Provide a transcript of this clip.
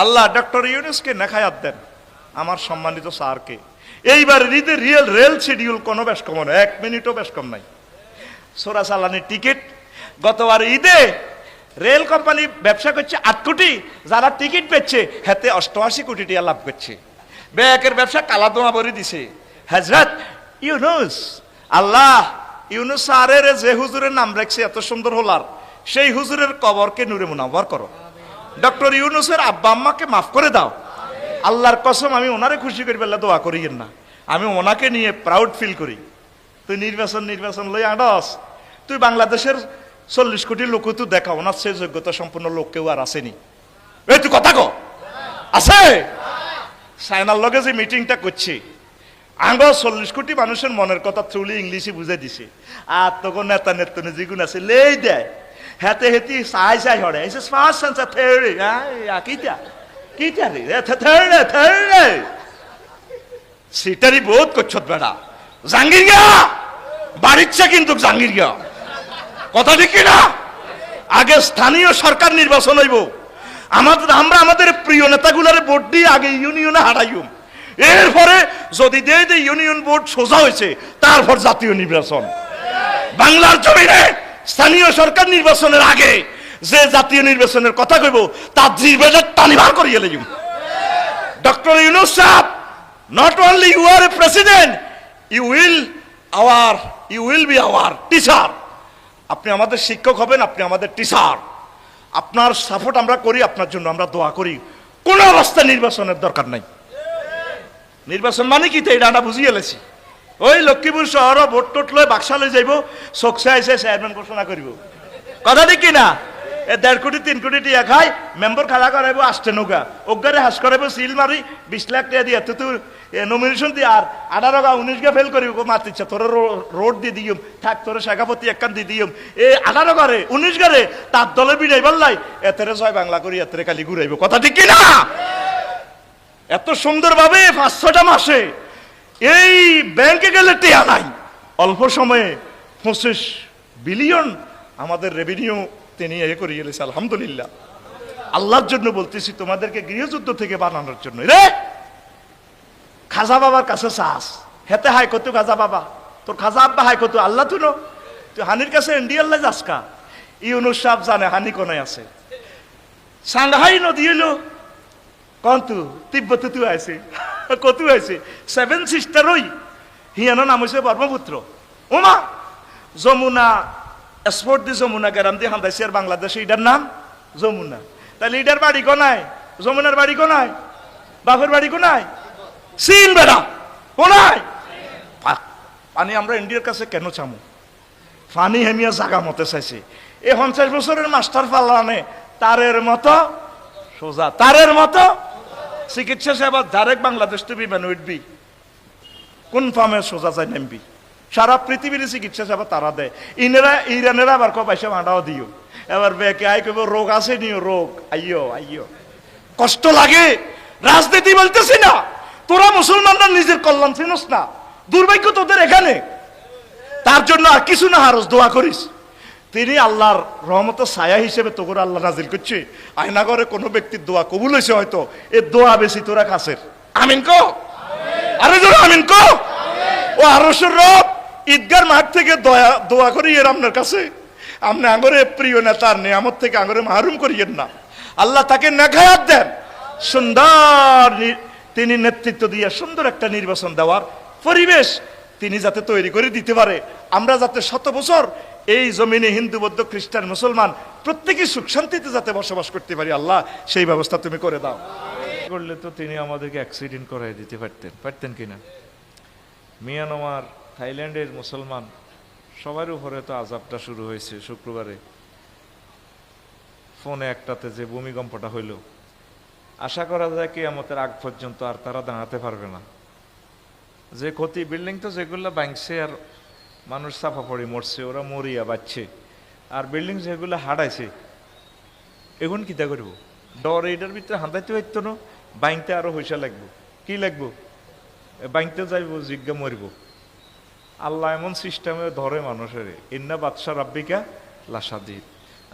আল্লাহ doctor ইউনুসকে নেখায়াত দেন। আমার সম্মানিত স্যারকে। এইবার ঈদের রিয়েল রেল শিডিউল কোনো বেশ কম এক মিনিটও বেশ কম নাই। সোরা চালানির টিকিট গতবার ঈদে রেল কোম্পানি ব্যবসা করছে আট কোটি, যারা টিকিট পেচ্ছে হাতে অষ্টআশি কোটি টাকা লাভ করছে। ব্যাকের ব্যবসা কালা দোয়া ভরে দিছে। হজরত ইউনুস, আল্লাহ, ইউনুস স্যারের যে হুজুরের নাম রাখছে, এত সুন্দর হলার। সেই হুজুরের কবরকে নূরে মুনাওয়ার করো। ডক্টর ইউনুসের আব্বা আম্মাকে মাফ করে দাও। আল্লাহর কসম, আমি ওনারে খুশি করি বেলা দোয়া করিয়েন না। আমি ওনাকে নিয়ে প্রাউড ফিল করি। তুই নির্বাচন নির্বাচন লই আডস তুই বাংলাদেশের চল্লিশ কোটি লোক তুই দেখা ওনার সে যোগ্যতা সম্পন্ন লোক কেউ আর আসেনি। এই, তুই কথা কো আছে? চায়নার লগে যে মিটিংটা করছি, আঙ্গ চল্লিশ কোটি মানুষের মনের কথা থ্রুলি ইংলিশে বুঝে দিছে। আর তখন নেতা নেতনি যেগুন আছে, লেই দেয়। হেতে হেতি চাই চাই হরে এসে ফার্স্ট সেন্সার থেড়ে। কিটা কিটা রে? থেড়ে থেড়ে। সিটারি বহুত করছত বেড়া। জাঙ্গির গা বাড়িচ্ছে কিন্তু জাঙ্গির গা কথা ঠিক না আগে স্থানীয় সরকার নির্বাচন হইব। আমাদের আমরা আমাদের প্রিয় নেতাগুলার ভোট দিয়ে আগে ইউনিয়নে হারাইম। এরপরে যদি দেয় ইউনিয়ন বোর্ড সোজা হয়েছে তারপর জাতীয় নির্বাচন। বাংলার জমিনে স্থানীয় সরকার নির্বাচনের আগে যে জাতীয় নির্বাচনের কথা কইব তা নির্বাচন টানিবার করিয়ে লেগিম ডক্টর ইউনুস সাহেব, not only you are a president, you will our, you will be our teacher. আপনি আমাদের শিক্ষক হবেন, আপনি আমাদের টিচার আপনার সাপোর্ট আমরা করি, আপনার জন্য আমরা দোয়া করি। কোন অবস্থায় নির্বাচনের দরকার নাই। নির্বাচন মানে কি? তো এটা আমরা বুঝিয়ে এলেছি ওই লক্ষ্মীপুর শহর ভোট টোট লয় বাক্সালে যাইব চকসে আইসে চেয়ারম্যান ঘোষণা করিব। কথা ঠিক না এ দেড় কোটি, তিন কোটি টিয়া খাই মেম্বার খাড়া করাইব আসতে নৌকা। অজ্ঞারে হাস করাইব, সিল মারি, বিশ লাখ টাকা দিয়ে তুই তুই নমিনেশন দিয়ে আর আঠারো গা উনিশ গা ফেল করিব মাতিচ্ছে তোর রোড দিয়ে দিম থাক, তোর শেখাপতি একখান দিয়ে দিম এ আঠারো গারে উনিশ গারে তার দলে বিড়াই পারলাই এতেরে ছয় বাংলা করি এতেরে কালি ঘুরাইব। কথা ঠিক না এত সুন্দরভাবে পাঁচ ছটা মাসে এই ব্যাংকে গেলে টেয়া নাই। অল্প সময়ে পঁচিশ বিলিয়ন আমাদের রেভিনিউ তিনি এ করে গেলেছে, আলহামদুলিল্লাহ। আল্লাহর জন্য বলতেছি, তোমাদেরকে গৃহযুদ্ধ থেকে বানানোর জন্য। রে খাজা বাবার কাছে চাস। হেতে হাই কত খাজা বাবা? তোর খাজা আব্বা হাই কত? আল্লাহ তুনো তুই হানির কাছে ইন্ডিয়াল্লাই যাসকা ইউনুস সাহেব জানে, হানি কোনে আছে। সাংহাই নদী হইল কন্তু তিব্বতে তু আছে কতু আছে? সেভেন সিস্টার ওই। হিয়ানো নাম হয়েছে ব্রহ্মপুত্র ওমা যমুনা স্পোর্ট দি যমুনা গ্রাম দিয়ে হান্দাইছে আর বাংলাদেশে এটার নাম যমুনা। তাহলে এটার বাড়ি কোনায় যমুনার বাড়ি কোনায় বাপের বাড়ি কোনায় সিন বেড়া কোনায় পানি আমরা ইন্ডিয়ার কাছে কেন চামু? ফানি হেমিয়া জাগা মতে চাইছে। এই পঞ্চাশ বছরের মাস্টার পাল্লানে তারের মতো সোজা। তারের মতো চিকিৎসা সেবা ডাইরেক্ট বাংলাদেশ টু বিমান উঠবি কোন ফার্মে সোজা যায় নেমবি সারা পৃথিবীর চিকিৎসা সেবা তারা দেয়। ইনেরা, ইরানেরা আবার কব পয়সা মাটাও দিও। এবার বেকে আই কব রোগ আছে নিও, রোগ। আইয়ো আইয়ো। কষ্ট লাগে। রাজনীতি বলতেছি না। তোরা মুসলমানরা নিজের কল্যাণ চিনস না। দুর্ভাগ্য তোদের এখানে। তার জন্য আর কিছু না হারস, দোয়া করিস। তিনি আল্লাহর রহমত ছায়া হিসেবে তোর আল্লাহ নাজিল করছে। আয়নাগরে কোনো ব্যক্তির দোয়া কবুল হয়েছে হয়তো, এ দোয়া বেশি তোরা কাছের। আমিন কো? আরে জোর আমিন কো? ও আরসের রব, ঈদগার মাঠ থেকে দয়া, দোয়া করি এর আপনার কাছে। আপনি আঙরে প্রিয় নেতার নিয়ামত থেকে আঙরে মাহরুম করিয়েন না। আল্লাহ তাকে নেখায়াত দেন। সুন্দর তিনি নেতৃত্ব দিয়ে সুন্দর একটা নির্বাচন দেওয়ার পরিবেশ তিনি যাতে তৈরি করে দিতে পারে। আমরা যাতে শত বছর এই জমিনে হিন্দু, বৌদ্ধ, খ্রিস্টান, মুসলমান প্রত্যেকে সুখ শান্তিতে যাতে বসবাস করতে পারি, আল্লাহ সেই ব্যবস্থা তুমি করে দাও। করলে তো তিনি আমাদেরকে অ্যাক্সিডেন্ট করাই দিতে পারতেন পারতেন কিনা? মিয়ানমার, থাইল্যান্ডের মুসলমান, সবার উপরে তো আজাবটা শুরু হয়েছে শুক্রবারে। ফোনে একটাতে যে ভূমিকম্পটা হইল, আশা করা যায় কি আমাদের আগ পর্যন্ত আর তারা দাঁড়াতে পারবে না। যে ক্ষতি, বিল্ডিং তো যেগুলো ভাঙছে আর মানুষ চাপা পড়ে, মরছে, ওরা মরিয়া বাচ্ছে আর বিল্ডিং যেগুলো হারাইছে এখন কিতা করব? ডর এইটার ভিতরে হাঁদাইতে হইতো না, বাইংতে আরও হইসা লাগবো। কি লাগবো? বাইনতে যাইব, জিজ্ঞা মরিব। আল্লাহ এমন সিস্টেমে ধরে মানুষের, ইন্না বাদশা রাব্বিকা লাসাদিদ